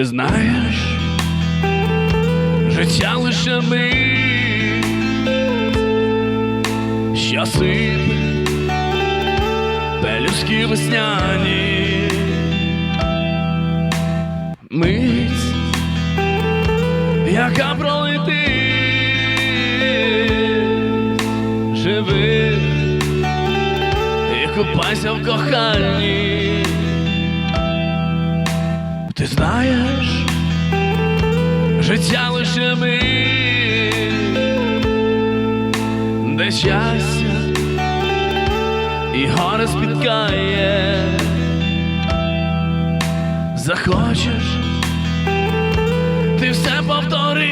Ти знаєш, життя лише ми, що сипе, пелюстки весняні, мить, яка пролетить, живи і купайся в коханні. Ти знаєш, життя лише ми, де щастя і горе спіткає, захочеш, ти все повторить,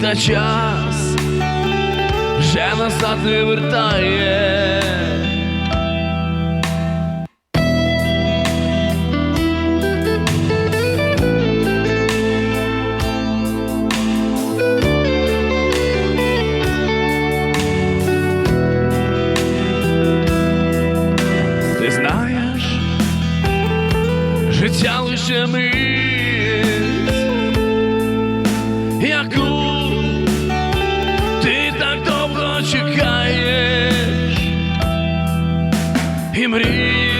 та час вже назад не вертає. життя лише ми, яку ти так довго чекаєш і мрієш.